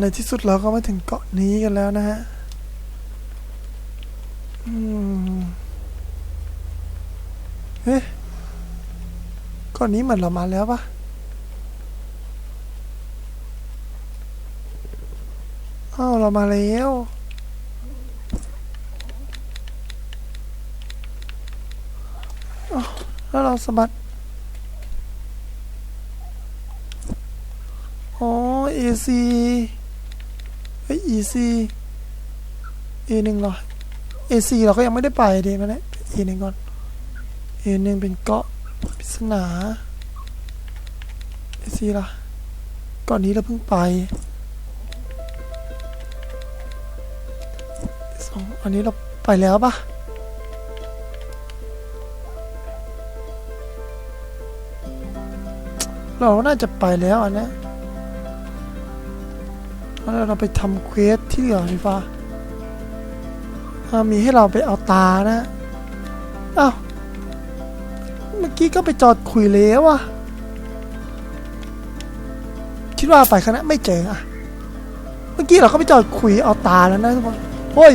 ในที่สุดเราก็มาถึงเกาะนี้กันแล้วนะฮะเฮ้เกาะนี้เหมือนเรามาแล้วปะอ้าวเรามาแล้วอ้าวแล้วเราสะบัด อ๋อ AC เฮ้ย EC A หนึ่งเหรอ AC เราก็ยังไม่ได้ไปเดมาเนี่ย A หนึ่งก่อน A หนึ่งเป็นเกาะปริศนา AC ล่ะกาะนี้เราเพิ่งไปสองอันนี้เราไปแล้วปะเราน่าจะไปแล้วอันเนี้ย แล้วเราไปทำเควสที่เหลือดีฟ้าอ่ามีให้เราไปเอาตานะอ้าวเมื่อกี้ก็ไปจอดคุยแล้วอะคิดว่าไปคณะไม่เจออะเมื่อกี้เราก็ไปจอดคุยเอาตาแล้วนะทุกคนเฮ้ย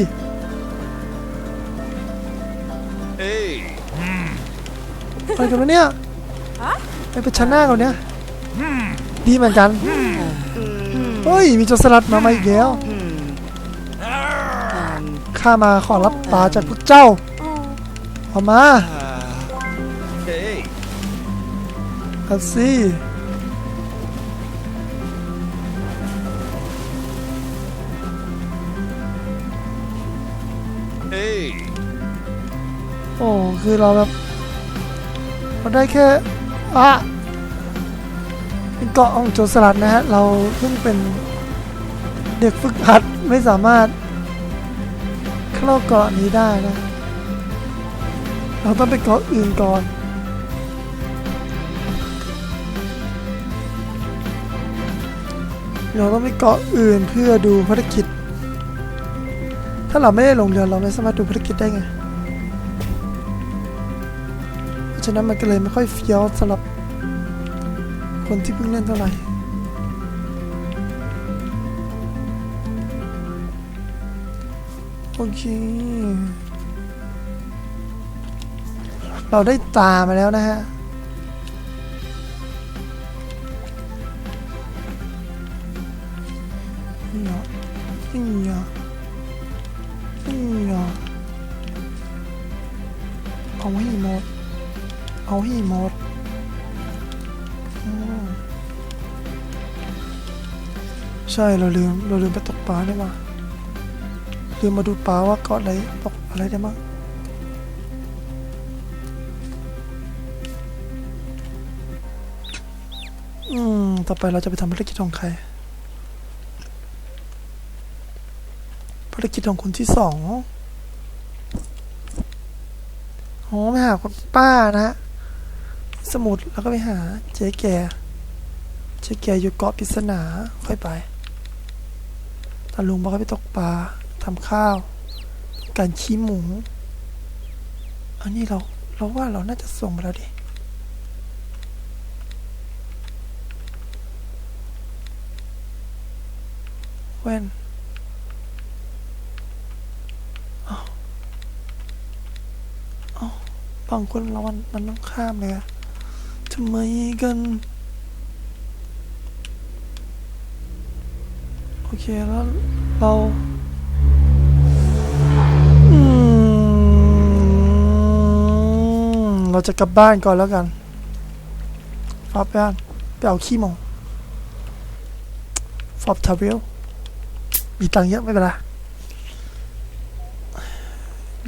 Hey, อะไรกันวะเนี่ยไปประชันหน้ากันเนี่ย ดีเหมือนกัน เฮ้ย มีโจรสลัดมาใหมาอีกแล้วข้ามาขอรับตาจากพวกเจ้าเอามา hey, เอาสิ hey. โอ้ คือเราแบบเราได้แค่อะ เป็นเกาะของโจรสลัดนะฮะ เราเพิ่งเป็นเด็กฝึกหัดไม่สามารถเข้าเกาะนี้ได้นะ เราต้องไปเกาะอื่นก่อนเราต้องไปเกาะอื่นเพื่อดูภารกิจ ถ้าเราไม่ได้ลงเรือเราไม่สามารถดูภารกิจได้ไงเพราะฉะนั้นมันก็เลยไม่ค่อยเฟี้ยวสำหรับ คนที่เพิ่งเล่นเท่าไหร่โอเค เราได้ตามาแล้วนะฮะนี่เหรอนี่เหรอนี่เหรอเอาให้หมดเอาให้หมด ใช่เราลืมเราลืมไปตกปลาได้มาลืมมาดูปลาว่าเกาะอะไรตกอะไรได้มั้งอืมต่อไปเราจะไปทำภารกิจของใครภารกิจของคนที่สองโอ๋อไปหาคุณป้านะฮะสมุดแล้วก็ไปหาเจ๊แก เจ๊แกอยู่เกาะปริศนา ค่อยไป ตาลุงบอกให้ไปตกปลาทำข้าว การขี้หมู อันนี้เราเราว่าเราน่าจะส่งไปแล้วดิเว้นอ้าวอ้าบางคนเรามันมันต้องข้ามเลยอะทำไมกัน โอเคแล้วเราอืมเราจะกลับบ้านก่อนแล้วกันฟอบบ้านไปเอาขี้หมองฟอบทาเวลมีตังเยอะไม่เป็นไร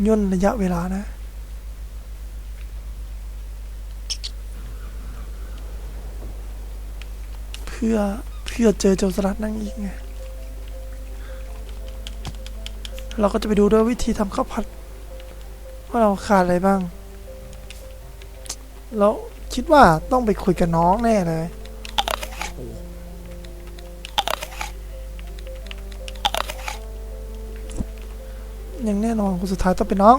ย่นระยะเวลานะเพื่อเพื่อเจอโจรสลัดนั่งอีกไง เราก็จะไปดูด้วยวิธีทำข้าวผัดว่าเราขาดอะไรบ้าง แล้วคิดว่าต้องไปคุยกับน้องแน่เลยอย่างแน่นอนคนสุดท้ายต้องเป็นน้อง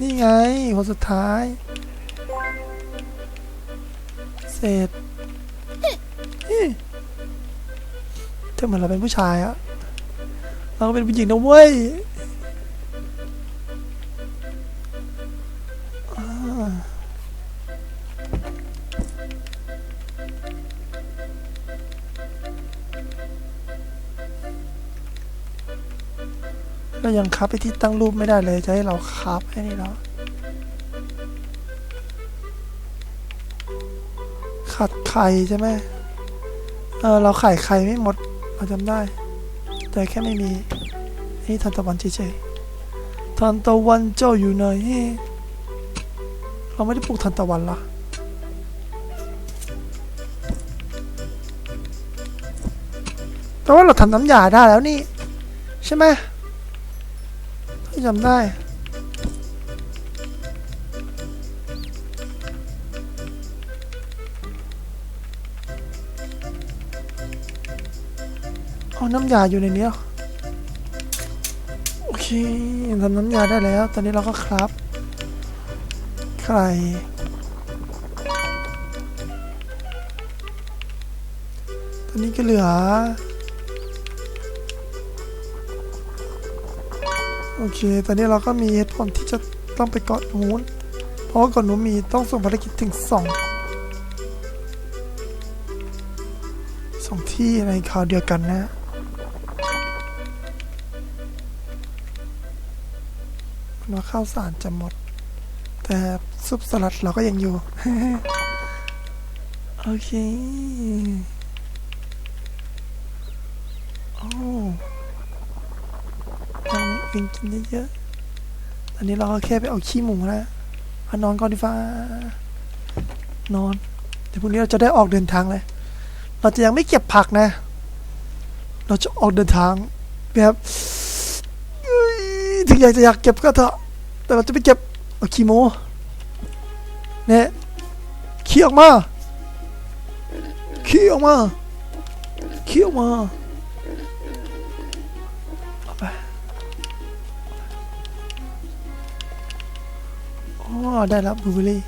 นี่ไงคนสุดท้าย เสร็จเฮ้ยแต่เหมือนเราเป็นผู้ชายอะ เราก็เป็นผู้หญิงนะเว้ยเรายังคับไปที่ตั้งรูปไม่ได้เลยจะให้เราคับให้นี่เนาะขัดไข่ใช่ไหมเออเราไข่ไข่ไม่หมดเราจำได้ แต่แค่ไม่มี นี่ทันตะวันเฉยๆทันตะวันเจ้าอยู่ไหนเราไม่ได้ปลูกทันตะวันเหรอแต่ว่าเราทำน้ำยาได้แล้วนี่ ใช่ไหมถ้าจำได้เอาน้ำยาอยู่ในนี้ ทำน้ำยาได้แล้ว ตอนนี้เราก็ครับไข่ตอนนี้ก็เหลือ โอเค ตอนนี้เราก็มีเหตุผลที่จะต้องไปเกาะนู้นเพราะว่าเกาะนู้นมีต้องส่งภารกิจถึงสองสองที่ในคราวเดียวกันนะ ข้าวสารจะหมด แต่ซุปสลัดเราก็ยังอยู่ โอเค โอ้ยังมีอื่นกินเยอะๆตอนนี้เราก็แค่ไปเอาขี้หมูนะมานอนก่อนดีฟ้านอน เดี๋ยวพรุ่งนี้เราจะได้ออกเดินทางเลย เราจะยังไม่เก็บผักนะ เราจะออกเดินทางแบบถึงอยากจะอยากเก็บก็เถอะ แต่เราจะไปเก็บเอาขี้หมูเนี่ยขี้ออกมาขี้ออกมาขี้ออกมาเอาไปอ๋อได้แล้วบูเบอร์รี่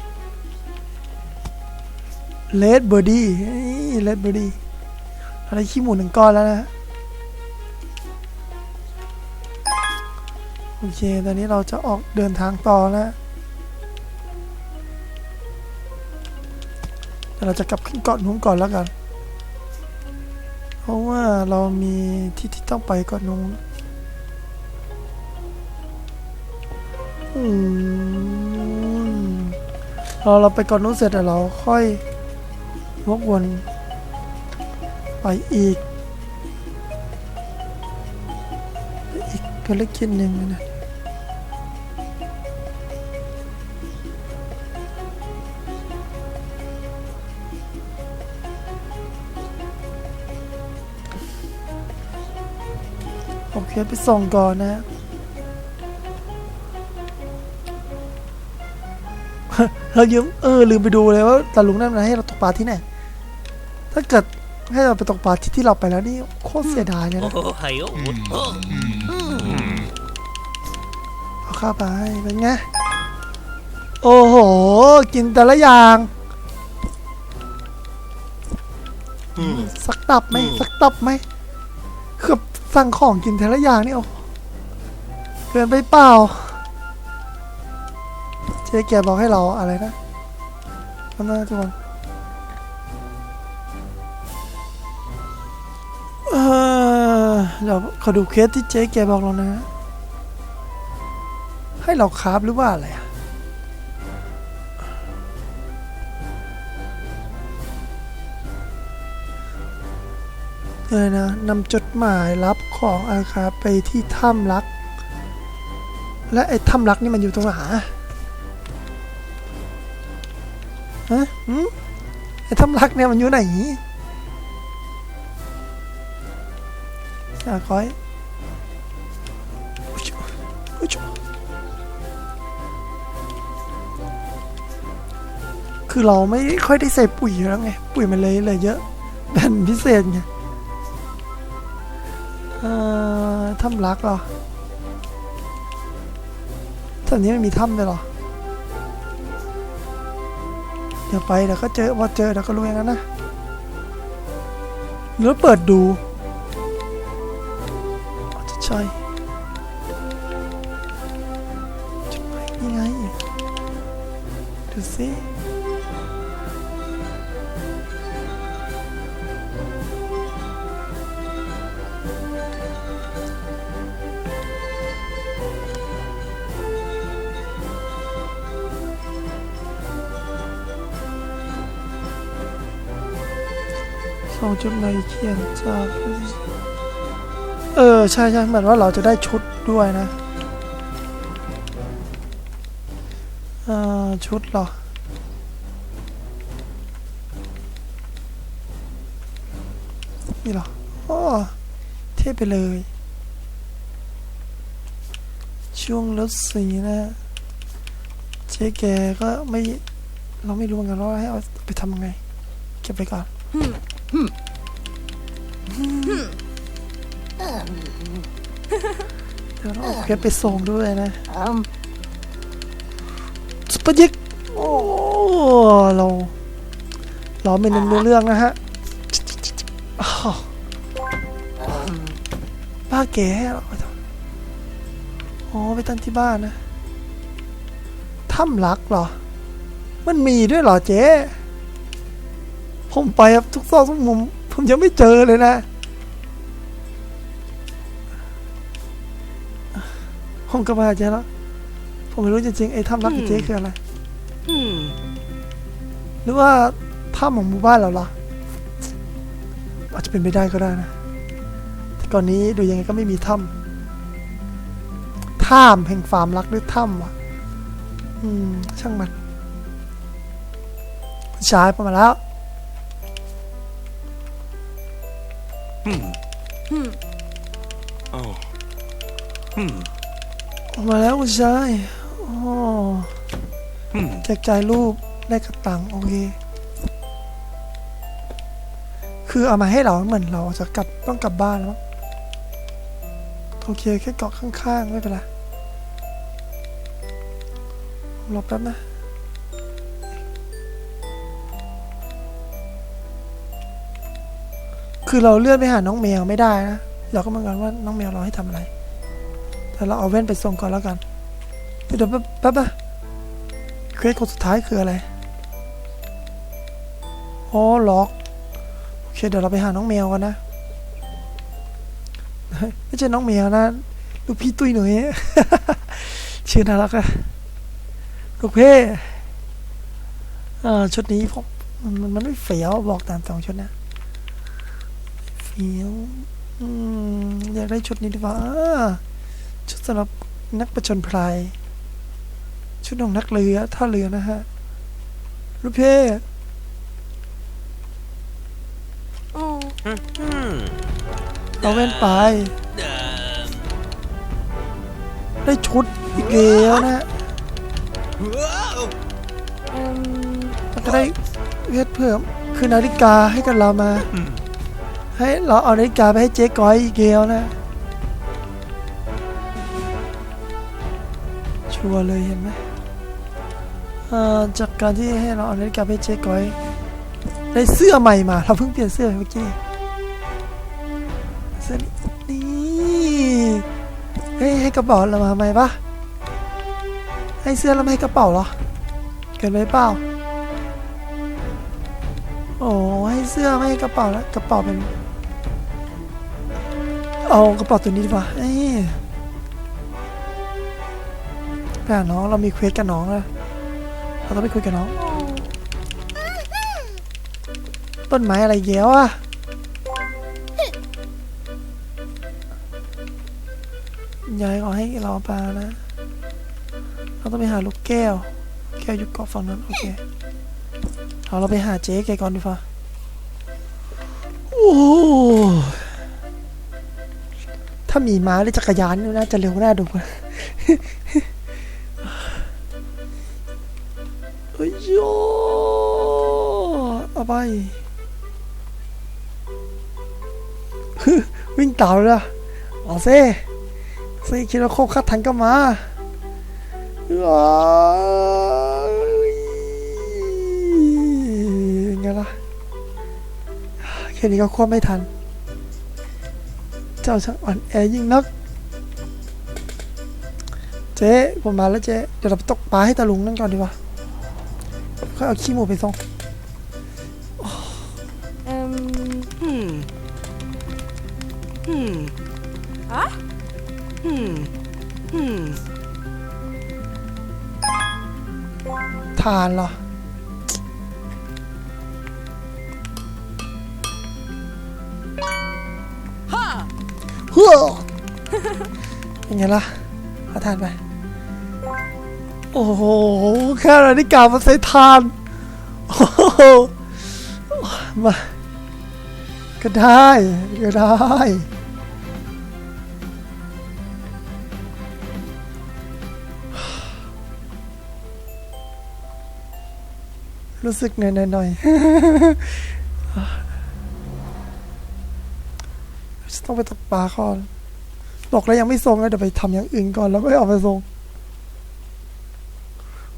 เลดเบอร์ดี้เลดเบอร์ดี้เราได้ขี้หมูหนึ่งก้อนแล้วนะ อเค ตอนนี้เราจะออกเดินทางต่อแล้วแต่เราจะกลับขึ้นเกาะนู้นก่อนแล้วกัน เพราะว่าเรามีที่ที่ต้องไปเกาะนู้นอืมเราเราไปเกาะนู้นเสร็จแล้วเราค่อยวกวนไปอีก อีกภารกิจหนึ่งนะ ไปส่งก่อนนะเรายืมเออลืมไปดูเลยว่าตาลุงนั่นนะให้เราตกปลาที่ไหนถ้าเกิดให้เราไปตกปลาที่ที่เราไปแล้วนี่โคตรเสียดายเลยนะเอาข้าไปเป็นไงโอ้โห กินแต่ละอย่างสักตับไหมสักตับไหม สั่งของกินแต่ละอย่างนี่โอ้เกินไปเปล่า เจ๊แกบอกให้เราอะไรนะมันน่าจะวันเออเดี๋ยวขอดูเคสที่เจ๊แกบอกเรานะ ให้เราคราฟหรือว่าอะไรอะ เออนะนำจดหมายรับของอาคาไปที่ถ้ำรัก และไอ้ถ้ำรักนี่มันอยู่ตรงไหนฮะหืมไอ้ถ้ำรักเนี่ยมันอยู่ไหนอาคอยอุ๊ยคือเราไม่ค่อยได้ใส่ปุ๋ยอยู่แล้วไง ปุ๋ยมันเลยเลยเยอะแผ่นพิเศษไง เอ่อถ้ำรักเหรอถ้ำนี้มันมีถ้ำด้วยเหรอเดี๋ยวไปเดี๋ยวก็เจอพอเจอเดี๋ยวก็รู้อย่างนั้นนะหรือเปิดดูใช่จดหมายนี่ไงดูสิ สองจดหมาเขียนจากเออ ใช่ใช่เหมือนว่าเราจะได้ชุดด้วยนะอ่อชุดเหรอนี่เหรออ๋อเท่ไปเลย ช่วงรถสีนะเจ๊แกก็ไม่ เราไม่รู้เหมือนกันว่าให้เอาไปทำยังไง เก็บไปก่อน เดี๋ยวเราเอาเพชรไปส่งด้วยนะ Um, ซุปเปอร์ยิกโอ้เราเราไม่เน้นเรื่องนะฮะอ้าวบ้าแก่เหรออ๋อไปตั้งที่บ้านนะถ้ำรักเหรอ มันมีด้วยเหรอเจ๊ ผมไปครับทุกซอกทุกมุมผมยังไม่เจอเลยนะผมก็มาเจ๊แล้วผมไม่รู้จริงๆไอ้ถ้ำรักกับเจ๊คืออะไรหรือว่าถ้ำของหมู่บ้านเราล่ะอาจจะเป็นไปได้ก็ได้นะแต่ก่อนนี้ดูยังไงก็ไม่มีถ้ำถ้ำแห่งฟาร์มรักหรือถ้ำวะอืม ช่างมันผู้ชายประมาณแล้ว Oh. Hmm. ออกมาแล้วคุณชายอ๋อ Hmm. แจกจ่ายรูปได้กระตังโอเค คือเอามาให้เราเหมือนเราจะกลับต้องกลับบ้านแล้วมั้งโอเคแค่เกาะข้างๆ ไม่เป็นไรรอแป๊บนะ คือเราเลื่อนไปหาน้องแมวไม่ได้นะ เราก็มากันว่าน้องแมวเราให้ทำอะไร แต่เราเอาแว่นไปส่งก่อนแล้วกันเดี๋ยวแป๊บแป๊บนะเควสคนสุดท้ายคืออะไร อ๋อล็อก โอเคเดี๋ยวเราไปหาน้องแมวกันนะ ไม่ใช่น้องแมวนะ ลูกพี่ตุ้ยหนุ่ยชื่อน่ารักอะลูกเพ่อ่าชุดนี้ผมมันมันไม่เฟี้ยวบอกตามสองชุดนะ เฟี้ยวอืมอยากได้ชุดนี้ดีกว่าอ่าชุดสำหรับนักประจนภัยชุดของนักเรือท่าเรือนะฮะลูกเพ่ Oh. Hmm. เอาแว่นไป Um. ได้ชุดอีกแล้วนะ Whoa. Um. แล้วก็ได้เวทเพิ่ม คือนาฬิกาให้กับเรามา Hmm. ให้เราเอานาฬิกาไปให้เจ๊ก้อยอีกแล้วนะ ชัวร์เลยเห็นไหมจากการที่ให้เราเอานาฬิกาไปให้เจ๊ก้อยได้เสื้อใหม่มา เราเพิ่งเปลี่ยนเสื้อเมื่อกี้เสื้อนี่เฮ้ยให้กระเป๋าเรามาไหมปะให้เสื้อแล้วไม่ให้กระเป๋าเหรอ เกินไปเปล่าโอ้ให้เสื้อไม่ให้กระเป๋าแล้วกระเป๋าเป็น เอากระเป๋าตัวนี้ดีกว่าเอ้ยไปหาน้องเรามีเควสกับน้องแล้วเราต้องไปคุยกับน้อง ต้นไม้อะไรเยอะอะยายขอให้เราปลานะ เราต้องไปหาลูกแก้ว แก้วอยู่เกาะฝั่งนั้น โอเคเอาเราไปหาเจ๊แกก่อนดีกว่าโอ้ ถ้ามีม้าหรือจักรยานน่าจะเร็วน่าดูเฮ้ยโยเอาไปวิ่งต่าเลยอะเอาเซ่เซ่คิดว่าโคกคัดทันก็มาว้าไงล่ะแค่นี้ก็ควบไม่ทัน เจ้าช่างอ่อนแอยิ่งนัก เจ๊ผมมาแล้วเจ๊เดี๋ยวเราไปตกปลาให้ตาลุงนั่นก่อนดีกว่าค่อยเอาขี้หมูไปส่งเอืมอืมอืมอะอืมอืมทานเหรอ ฮ้อเป็นไงล่ะเอาทานไป โอ้โห แค่นาฬิกามาใส่ทาน โอ้โห มา ก็ได้ ก็ได้รู้สึกเหนื่อยๆหน่อย จะ ต้องไปตกปลาก่อนตกแล้วยังไม่ส่งเลยเดี๋ยวไปทำอย่างอื่นก่อนแล้วก็เอาไปส่ง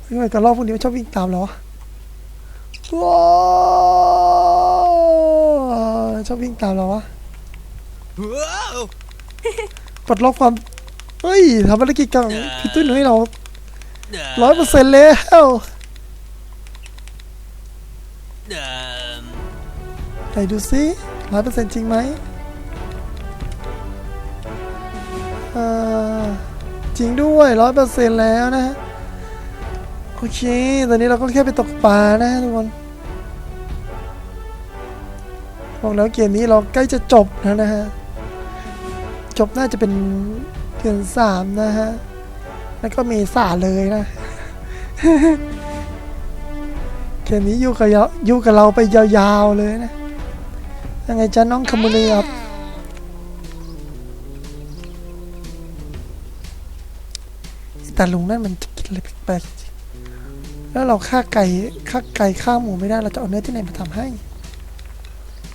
ทำไมกระรอกพวกนี้มันชอบวิ่งตามเราวะว้าวชอบวิ่งตามเราวะ Whoa. ปลดล็อกความเฮ้ยทำภารกิจกับพี่ตุ้นให้เรา Um. ร้อยเปอร์เซ็นต์แล้ว Um. ไหนดูซิร้อยเปอร์เซ็นต์จริงไหม จริงด้วยร้อยเปอร์เซ็นต์แล้วนะฮะโอเค ตอนนี้เราก็แค่ไปตกปลานะฮะทุกคนบอกแล้วเกมนี้เราใกล้จะจบแล้วนะฮะ จบน่าจะเป็นเดือนสามนะฮะ แล้วก็เมษาเลยนะ เกมนี้อยู่กับอยู่กับเราไปยาวๆเลยนะ ยังไงจ๊ะน้องคามุเรียครับ แต่ลุงนั่นมันจะกินอะไรแปลกๆจริงแล้วเราฆ่าไก่ฆ่าไก่ฆ่าหมูไม่ได้เราจะเอาเนื้อที่ไหนมาทำให้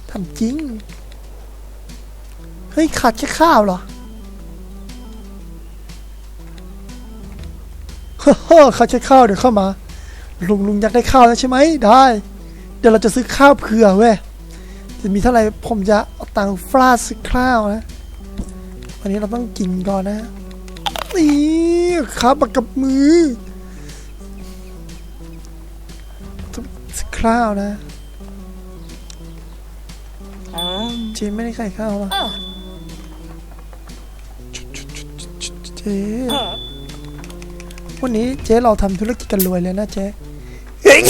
ทำจริง เฮ้ยขาดแค่ข้าวเหรอเฮ้อขาดแค่ข้าวเดี๋ยวเข้ามา ลุงลุงอยากได้ข้าวแล้วใช่ไหมได้ เดี๋ยวเราจะซื้อข้าวเผื่อเว้ยจะมีเท่าไหร่ผมจะเอาตังค์ฟาดซื้อข้าวนะ วันนี้เราต้องกินก่อนนะนี่ ครับมากับมือต้องซื้อข้าวนะ Um. เจ๊ไม่ได้ขายข้าวหรอเออเจ๊วันนี้เจ๊เราทำธุรกิจกันรวยเลยนะเจ๊เฮ้ย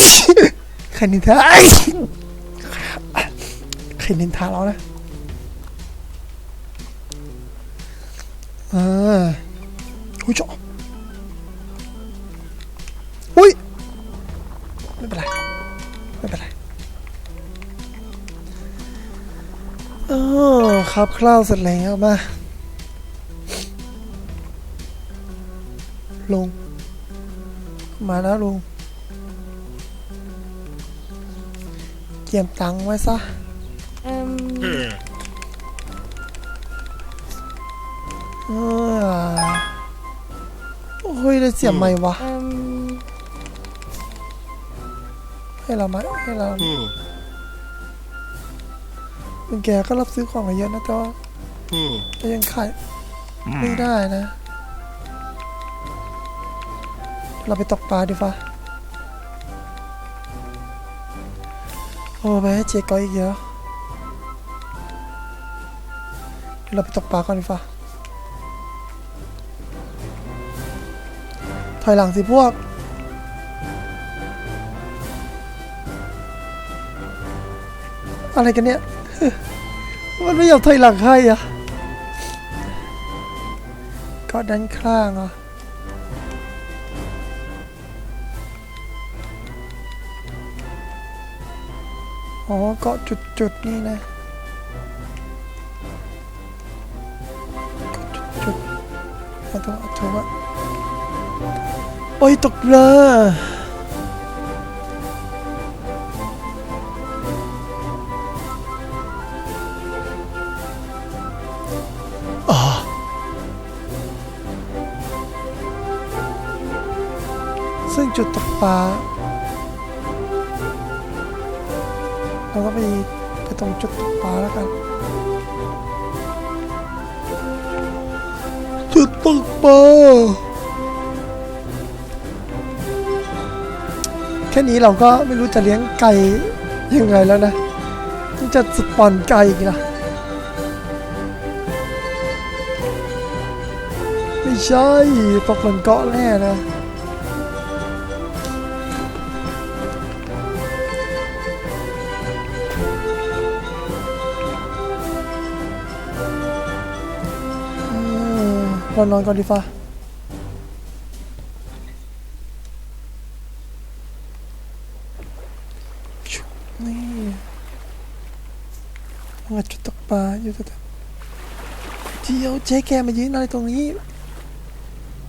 ใครนินทาใครนินทาเรานะเอออุ้ยจ๊ะอุ้ย อครับข้าวเสร็จแล้วมาลุงมาแล้วลุงเกียมตังค์ไว้ซะ เอ่มเออโอ้ยได้เสียบใหม่วะ เอ่มให้เรามาให้เรา Hmm. ลุงแกก็รับซื้อของมาเยอะนะแต่ว่า Hmm. ก็ยังขายไม่ได้นะ เราไปตกปลาดีฟ้าโอ้ไปให้เจ๊ก้อยอีกเยอะเดี๋ยวเราไปตกปลาก่อนดีฟ้าถอยหลังสิพวกอะไรกันเนี่ย มันไม่ยอมถอยหลังให้อะก็ด้านข้างอะอ๋อเกาะจุดๆนี่นะกาะจุดๆมาต้องเอาถูกอะโอ้ยตกเรือ ซึ่งจุดตกปลาเราก็ไปไปตรงจุดตกปลาแล้วกัน จุดตกปลาแค่นี้เราก็ไม่รู้จะเลี้ยงไก่ยังไงแล้วนะจะสปอนไก่อีกนะไม่ใช่ตกบนเกาะแน่นะ อเรานอนก่อนดีฟ้านี่มาจุดตกปลาอยู่แต่เจียวเจ๊แกมายืนอะไรตรงนี้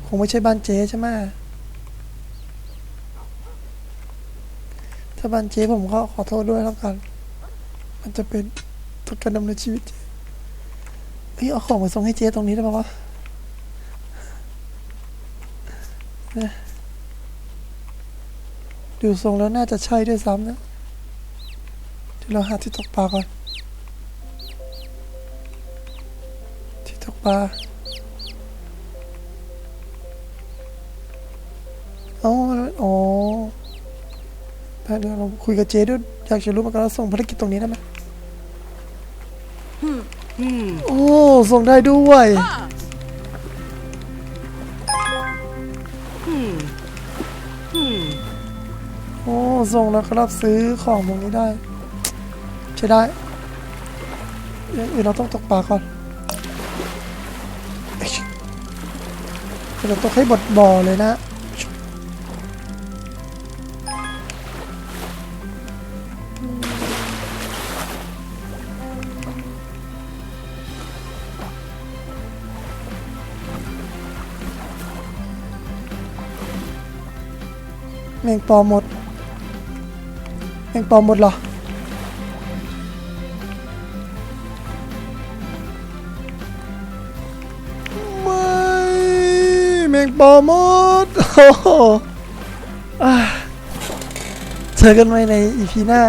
คงไม่ใช่บ้านเจ๊ใช่ไหมถ้าบ้านเจ๊ผมก็ขอโทษด้วยแล้วกัน มันจะเป็นทุกการดำเนินชีวิตเจ๊เฮ้ยเอาของมาส่งให้เจ๊ตรงนี้ได้ปะวะเนี่ยดูทรงแล้วน่าจะใช่ด้วยซ้ำนะเดี๋ยวเราหาที่ตกปลาก่อน ที่ตกปลาเอ้าอ๋อได้เดี๋ยวเราคุยกับเจด้วย อยากจะรู้เหมือนกันว่าส่งภารกิจตรงนี้ได้ไหมโอ้ ส่งได้ด้วย Ha! โอ้ส่งแล้วครับซื้อของตรงนี้ได้ ใช้ได้เดี๋ยวอื่นเราต้องตกปลาก่อนเอ้ยเดี๋ยวเราตกให้บดบ่อเลยนะแมงปอหมด แม่งปอมหมดเหรอไม่แม่งปอมหมดโอ้โหอะเจอกันใหม่ในอีพีหน้า